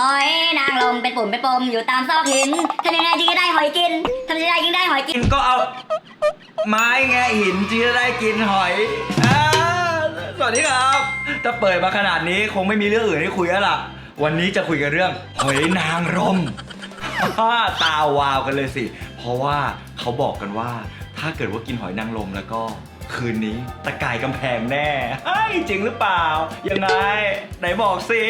หอยนางรมเป็นปุ่มเป็นปมอยู่ตามซอกหินทำยังไงจึงจะได้หอยกินทำยังไงจึงได้หอยกินกินก็เอา ไม้แงะหินที่จะได้กินหอยอ่าสวัสดีครับ ถ้าเปิดมาขนาดนี้คงไม่มีเรื่องอื่นให้คุยแล้วล่ะ วันนี้จะคุยกันเรื่อง หอยนางรม ตาวาวกันเลยสิ เพราะว่าเขาบอกกันว่า ถ้าเกิดว่ากินหอยนางรมแล้วก็ คืนนี้ตะกายกำแพงแน่เฮ้ยจริงหรือเปล่า ยังไง ไหนบอกสิ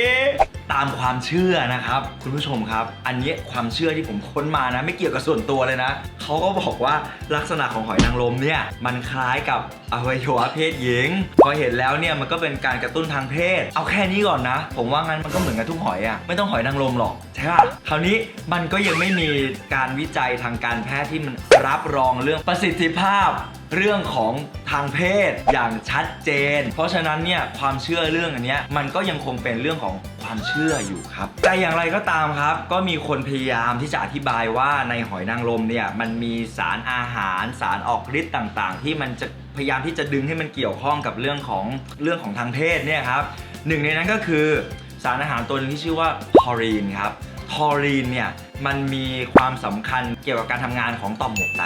ตามความเชื่อนะครับ คุณผู้ชมครับ อันนี้ความเชื่อที่ผมค้นมานะ ไม่เกี่ยวกับส่วนตัวเลยนะเขาก็บอกว่าลักษณะของหอยนางรมเนี่ยมันคล้ายกับอวัยวะเพศหญิง พอเห็นแล้วเนี่ยมันก็เป็นการกระตุ้นทางเพศ เอาแค่นี้ก่อนนะ ผมว่างั้นมันก็เหมือนกับทุกหอยอะไม่ต้องหอยนางรมหรอกใช่ป่ะคราวนี้มันก็ยังไม่มีการวิจัยทางการแพทย์ที่มันรับรองเรื่องประสิทธิภาพเรื่องของทางเพศอย่างชัดเจน เพราะฉะนั้นเนี่ยความเชื่อเรื่องอันนี้มันก็ยังคงเป็นเรื่องของ ความเชื่ออยู่ครับแต่อย่างไรก็ตามครับ ก็มีคนพยายามที่จะอธิบายว่าในหอยนางรมเนี่ยมันมีสารอาหารสารออกฤทธิ์ต่างๆ ที่มันจะพยายามที่จะดึงให้มันเกี่ยวข้องกับเรื่องของเรื่องของทางเพศเนี่ยครับหนึ่งในนั้นก็คือสารอาหารตัวหนึงที่ชื่อว่าทอรีนครับทอรีนเนี่ย มันมีความสำคัญเกี่ยวกับการทำงานของต่อมหมวกไต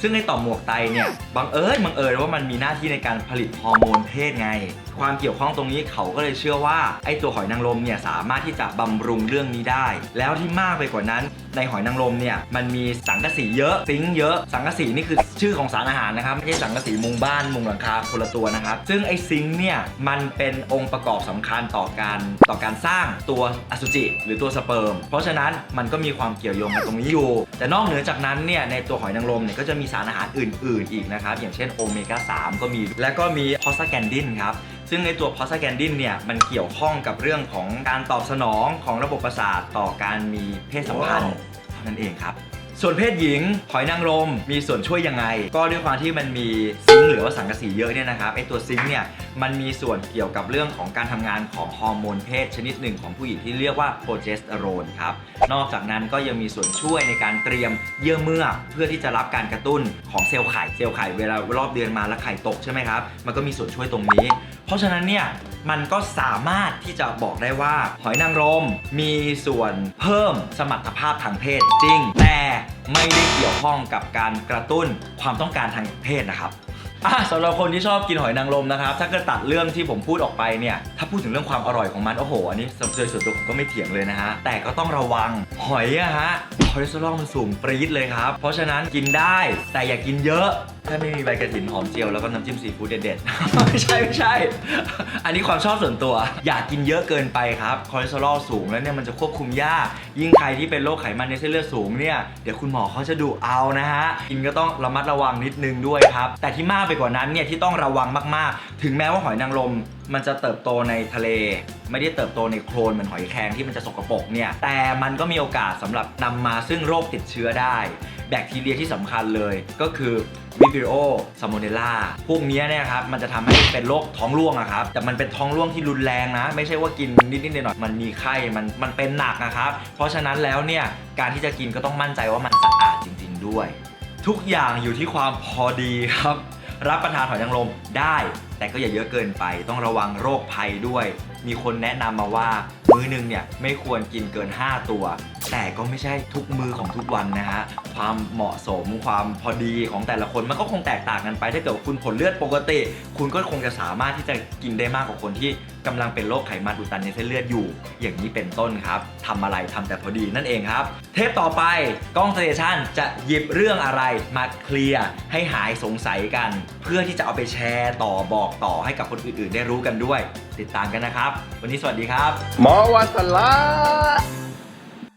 ซึ่งในต่อมหมวกไตเนี่ยบังเอิญบังเอิญว่ามันมีหน้าที่ในการผลิตฮอร์โมนเพศไง ความเกี่ยวข้องตรงนี้เขาก็เลยเชื่อว่าไอ้ตัวหอยนางรมเนี่ยสามารถที่จะบำรุงเรื่องนี้ได้ แล้วที่มากไปกว่านั้น ในหอยนางรมเนี่ยมันมีสังกะสีเยอะซิงค์เยอะ สังกะสีนี่คือชื่อของสารอาหารนะครับไม่ใช่สังกะสีมุงบ้านมุงหลังคาคนละตัวนะครับ ซึ่งไอ้ซิงค์เนี่ยมันเป็นองค์ประกอบสำคัญต่อการต่อการสร้างตัวอสุจิหรือตัวสเปิร์ม เพราะฉะนั้นมันก็มีความเกี่ยวโยงกันตรงนี้อยู่ แต่นอกเหนือจากนั้นเนี่ยในตัวหอยนางรมเนี่ยก็จะมีสารอาหารอื่น ๆ อีกนะครับ อย่างเช่นโอเมก้า 3 ก็มี และก็มีพอสแกนดินครับ ซึ่งในตัวพอสแกนดินเนี่ยมันเกี่ยวข้องกับเรื่องของการตอบสนองของระบบประสาทต่อการมีเพศสัมพันธ์เท่านั้นเองครับ ส่วนเพศหญิงหอยนางรมมีส่วนช่วยยังไง ก็ด้วยความที่มันมีซิงค์หรือว่าสังกะสีเยอะเนี่ยนะครับไอตัวซิงค์เนี่ยมันมีส่วนเกี่ยวกับเรื่องของการทำงานของฮอร์โมนเพศชนิดหนึ่งของผู้หญิงที่เรียกว่าโปรเจสเตอโรนครับนอกจากนั้นก็ยังมีส่วนช่วยในการเตรียมเยื่อเมือกเพื่อที่จะรับการกระตุ้นของเซลล์ไข่เซลล์ไข่เวลารอบเดือนมาแล้วไข่ตกใช่ไหมครับมันก็มีส่วนช่วยตรงนี้ เพราะฉะนั้นเนี่ยมันก็สามารถที่จะบอกได้ว่า หอยนางรมมีส่วนเพิ่มสมรรถภาพทางเพศจริง แต่ไม่ได้เกี่ยวข้องกับการกระตุ้นความต้องการทางเพศนะครับอะสำหรับคนที่ชอบกินหอยนางรมนะครับ ถ้าเกิดตัดเรื่องที่ผมพูดออกไปเนี่ย ถ้าพูดถึงเรื่องความอร่อยของมัน โอ้โห อันนี้สำหรับส่วนตัวผมก็ไม่เถียงเลยนะฮะ แต่ก็ต้องระวังหอยอะฮะคอเลสเตอรอลมันสูงปรี๊ดเลยครับ เพราะฉะนั้นกินได้แต่อย่ากินเยอะ ถ้าไม่มีใบกระถินหอมเจียวแล้วก็น้ำจิ้มซีฟู้ดเด็ดๆ ไม่ใช่ไม่ใช่ อันนี้ความชอบส่วนตัว อย่ากินเยอะเกินไปครับคอเลสเตอรอลสูงแล้วเนี่ยมันจะควบคุมยากยิ่งใครที่เป็นโรคไขมันในเส้นเลือดสูงเนี่ยเดี๋ยวคุณหมอเขาจะดุเอานะฮะกินก็ต้องระมัดระวังนิดนึงด้วยครับแต่ที่มากไปกว่านั้นเนี่ยที่ต้องระวังมากๆ ถึงแม้ว่าหอยนางรม มันจะเติบโตในทะเล ไม่ได้เติบโตในโคลนเหมือนหอยแครงที่มันจะสกปรกเนี่ยแต่มันก็มีโอกาสสำหรับนำมาซึ่งโรคติดเชื้อได้ แบคทีเรียที่สำคัญเลยก็คือวิบิโอซ a โมเนล่าพวกนี้เนี่ยครับ มันจะทำให้เป็นโรคท้องร่วงอะครับ แต่มันเป็นท้องร่วงที่รุนแรงนะ ไม่ใช่ว่ากินนิดๆหน่อยๆมันมีไข้ มัน มันเป็นหนักนะครับ เพราะฉะนั้นแล้วเนี่ย การที่จะกินก็ต้องมั่นใจว่ามันสะอาดจริง ๆ ด้วย ทุกอย่างอยู่ที่ความพอดีครับ รับประทานหอยนางรมได้ แต่ก็อย่าเยอะเกินไป ต้องระวังโรคภัยด้วย มีคนแนะนำมาว่า มื้อหนึงเนี่ยไม่ควรกินเกิน 5 ตัว แต่ก็ไม่ใช่ทุกมือของทุกวันนะฮะ ความเหมาะสมความพอดีของแต่ละคนมันก็คงแตกต่างกันไป ถ้าเกิดว่าคุณผลเลือดปกติ คุณก็คงจะสามารถที่จะกินได้มากกว่าคนที่กำลังเป็นโรคไขมันอุดตันในเส้นเลือดอยู่ อย่างนี้เป็นต้นครับทำอะไรทำแต่พอดีนั่นเองครับ เทปต่อไปกล้องสเตชันจะหยิบเรื่องอะไรมาเคลียร์ให้หายสงสัยกัน เพื่อที่จะเอาไปแชร์ต่อบอกต่อให้กับคนอื่นๆ ได้รู้กันด้วย ติดตามกันนะครับ วันนี้สวัสดีครับ หมอวัสลา